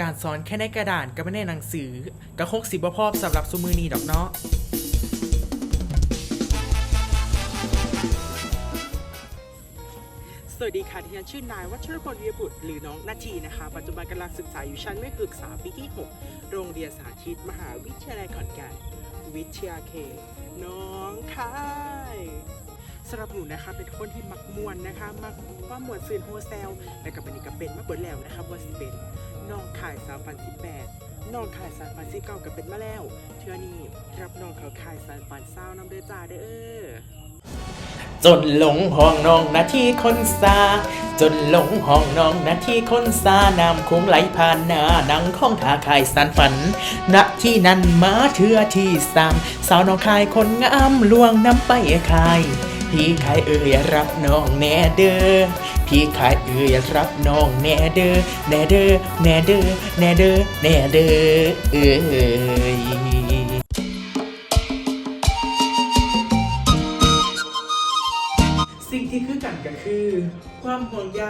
การสอนแค่ในกระดานกับไม่ในหนังสือก็คงสิบ่พอสำหรับซุมือนีดอกเนาะสวัสดีค่ะที่ฉันชื่อนายวัชรพลเวียบุตรหรือน้องนาทีนะคะ ปัจจุบันกำลังศึกษาอยู่ชั้นไม่ศึกษาปีที่ 6 โรงเรียนสาธิต มหาวิทยาลัยขอนแก่นวิทยาเขตน้องคาย สำหรับหนูนะคะเป็นคนที่มักมวนนะคะมักว่ามวนซื่นโฮเซลและกับวันนี้ก็เป็นมาเบิดแล้วนะคะว่าสิเป็นน้องขายสามพันสิบแปดน้องขายสามพันสิบเก้าก็เป็นมาแล้ว เทื่อนี้รับน้องเขาขายสามพันเศร้าน้ำเด้อจ้าเด้อจนหลงห้องน้องนาทีคนซาจนหลงห้องน้องนาทีคนซาน้ำคงไหลผ่านหน้านังของทาคายสันฝันณที่นั้นมาเทือที่สามสาวน้องคายคนงามลวงน้ำไปคาย พี่ขายเอ่ยรับน้องแน่เด้อพี่ขายเอ่ยรับน้องแน่เด้อแน่เด้อแน่เด้อแน่เด้อแน่เด้อเอ่ยสิ่งที่คือกันก็คือ ความห่วงใย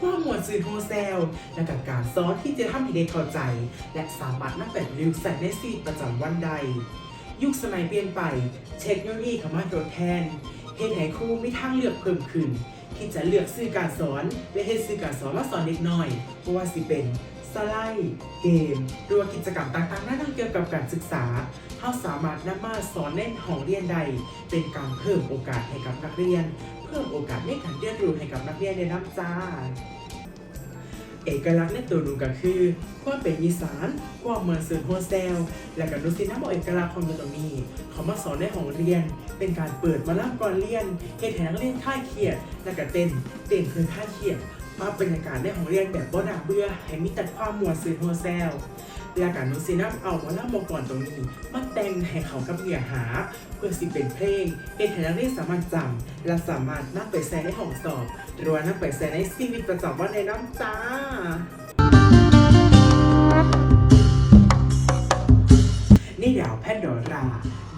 ความหมวดสื่อโฮเซล และกับการสอนที่จะทำให้เด็กเข้าใจ และสามารถนำไปประยุกต์ใส่ในชีประจำวันใด ยุคสมัยเปลี่ยนไป เทคโนโลยีเข้ามาทดแทน เฮ็ดให้ครูมีทางเลือกเพิ่มขึ้น ที่จะเลือกสื่อการสอนและเฮ็ดสื่อการสอนมาสอนเด็กน้อยเพราะว่าสิเป็นสไลด์เกมหรือว่ากิจกรรมต่างๆนั่นเกี่ยวกับการศึกษาเขาสามารถนำมาสอนในห้องเรียนใด เป็นการเพิ่มโอกาสให้กับนักเรียน เพิ่มโอกาสในการเรียนรู้ให้กับนักเรียนในน้ำจ้า เอกลักษณ์ในตัวหนูก็คือ ความเป็นอีสานความเหมือนสื่อโฮเซล และกับนุสินะบอกเอกลักษณ์ของหนูตรงนี้ เขามาสอนในห้องเรียน เป็นการเปิดมาล่ำก่อนเรียนเหตุแห่งเรียนค่ายเขียด และก็เต้นเต้นเพื่อค่ายเขียดภาบรรยากาศในห้องเรียนแบบบ่น่าเบื่อให้มีแต่ความมวลสื่อโฮเซล และการนุสินะเอามอล่ำบอกก่อนตรงนี้ มาแต่งให้เขากับเนื้อหา เพื่อสิเป็นเพลงเฮ็ดให้นักเรีสามารถจำและสามารถนำไปแซในห้องสอบ หรือว่านำไปแซนในชีวิตประจำวันในน้ำจ้า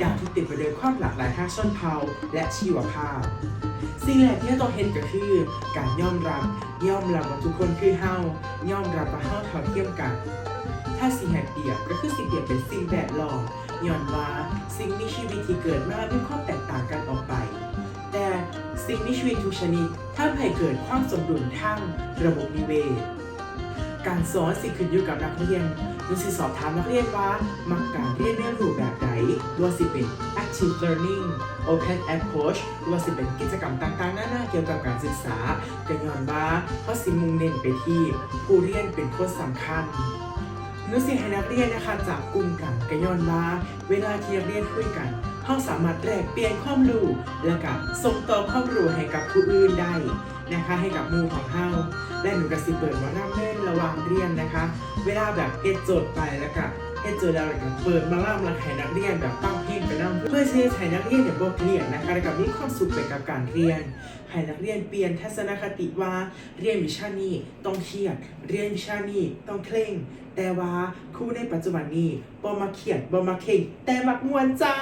ดาวที่เต็มไปด้วยความหลากหลายทางชนเผ่าและชีวภาพ สิ่งแรกที่เราต้องเห็นก็คือ การย่อมรับย่อมรับว่าทุกคนคือเฮาย่อมรับว่าเฮาเท่าเทียมกัน ถ้าสิ่งแห่เปรียบก็คือสิ่งเปรียบเป็นสิ่งแวดล้อมย้อนว่าสิ่งมีชีวิตที่เกิดมามีความแตกต่างกันออกไป แต่สิ่งมีชีวิตทุกชนิดถ้าให้เกิดความสมดุลทางระบบนิเวศ การสอนสิขึ้นอยู่กับนักเรียนดูสิสอบถามนักเรียนว่า มักการเรียนในรูปแบบใดหรือว่าสิเป็น active learning open approach หรือว่าสิเป็นกิจกรรมต่างๆนานาเกี่ยวกับการศึกษาก็ย้อนว่าเขาสิมุ่งเน้นไปที่ผู้เรียนเป็นคนสำคัญนุสิให้นักเรียนนะคะจับกลุ่มกันกย้อนว่าเวลาที่นักเรียนคุยกันเขาสามารถแลกเปลี่ยนความรู้และก็ส่งต่อความรู้ให้กับผู้อื่นได้ นะคะให้กับมูของเฮาและหนูก็สิเปิดว่าน้ำเล่นระว่างเรียนนะคะ เวลาแบบเฮ็ดโจทย์ไปแล้วก็เฮ็ดโจทย์แล้วแล้วก็เปิดมาล่ำแล้วให้นักเรียนแบบตั้งเพลงไปนั่งเพื่อที่จะให้นักเรียนเนี่ยบ่เครียดนะคะแล้วก็มีความสุขไปกับการเรียนให้นักเรียนเปลี่ยนทัศนคติว่าเรียนวิชานี้ต้องเครียด เรียนวิชานี้ต้องเคร่ง แต่ว่าครูในปัจจุบันนี้บ่มาเครียดบ่มาเคร่งแต่มักมวนจ้า